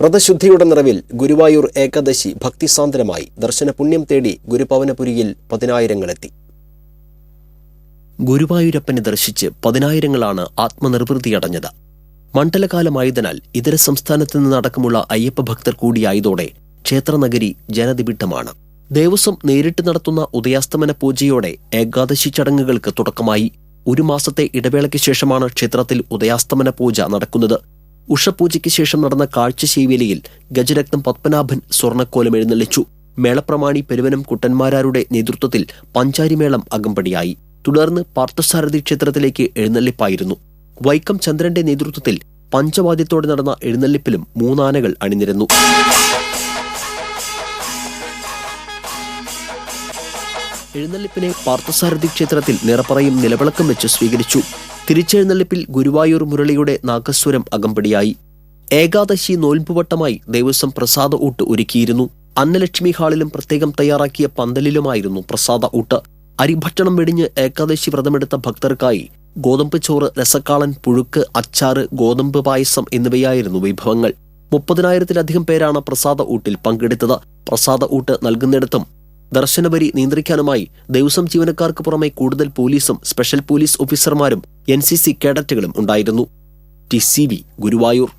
വ്രതശുദ്ധിയുടെ നിറവിൽ ഗുരുവായൂർ ഏകാദശി ഭക്തിസാന്ദ്രമായി ദർശന പുണ്യം തേടി ഗുരുപവനപുരിയിൽ പതിനായിരങ്ങളെത്തി. ഗുരുവായൂരപ്പനെ ദർശിച്ച് പതിനായിരങ്ങളാണ് ആത്മനിർവൃതിയടഞ്ഞത് മണ്ഡലകാലമായതിനാൽ ഇതര സംസ്ഥാനത്തു നിന്നടക്കമുള്ള അയ്യപ്പ ഭക്തർ കൂടിയായതോടെ ക്ഷേത്രനഗരി ജനനിബിഡമാണ് ദേവസ്വം നേരിട്ട് നടത്തുന്ന ഉദയാസ്തമന പൂജയോടെ ഏകാദശി ചടങ്ങുകൾക്ക് തുടക്കമായി. ഒരു മാസത്തെ ഇടവേളയ്ക്ക് ശേഷമാണ് ക്ഷേത്രത്തിൽ ഉദയാസ്തമന പൂജ നടക്കുന്നത്. ഉഷപൂജയ്ക്ക് ശേഷം നടന്ന കാഴ്ചശീവേലിയിൽ ഗജരത്നം പത്മനാഭൻ സ്വർണക്കോലം എഴുന്നള്ളിച്ചു. മേളപ്രമാണി പെരുവനം കുട്ടന്മാരാരുടെ നേതൃത്വത്തിൽ പഞ്ചാരിമേളം അകമ്പടിയായി. തുടർന്ന് പാർത്ഥസാരഥി ക്ഷേത്രത്തിലേക്ക് എഴുന്നള്ളിപ്പായിരുന്നു. വൈക്കം ചന്ദ്രന്റെ നേതൃത്വത്തിൽ പഞ്ചവാദ്യത്തോടെ നടന്ന എഴുന്നള്ളിപ്പിലും മൂന്നാനകൾ അണിനിരന്നു. എഴുന്നള്ളിപ്പിനെ പാർത്ഥസാരഥി ക്ഷേത്രത്തിൽ നിറപ്പറയും നിലവിളക്കം വെച്ച് സ്വീകരിച്ചു. തിരിച്ചെഴുന്നള്ളിപ്പിൽ ഗുരുവായൂർ മുരളിയുടെ നാഗസ്വരം അകമ്പടിയായി. ഏകാദശി നോൽമ്പുവട്ടമായി ദേവസ്വം പ്രസാദ ഊട്ട് ഒരുക്കിയിരുന്നു. അന്നലക്ഷ്മി ഹാളിലും പ്രത്യേകം തയ്യാറാക്കിയ പന്തലിലുമായിരുന്നു പ്രസാദ ഊട്ട്. അരിഭക്ഷണം വെടിഞ്ഞ് ഏകാദശി വ്രതമെടുത്ത ഭക്തർക്കായി ഗോതമ്പ് ചോറ് രസക്കാളൻ പുഴുക്ക് അച്ചാറ് ഗോതമ്പ് പായസം എന്നിവയായിരുന്നു വിഭവങ്ങൾ. മുപ്പതിനായിരത്തിലധികം പേരാണ് പ്രസാദ ഊട്ടിൽ പങ്കെടുത്തത്. പ്രസാദ ഊട്ട് നൽകുന്നിടത്തും ദർശനവരി നിയന്ത്രിക്കാനുമായി ദേവസ്വം ജീവനക്കാർക്ക് പുറമെ കൂടുതൽ പോലീസും സ്പെഷ്യൽ പോലീസ് ഓഫീസർമാരും എൻ സി സി കേഡറ്റുകളും ഉണ്ടായിരുന്നു. T C V Guruvayur.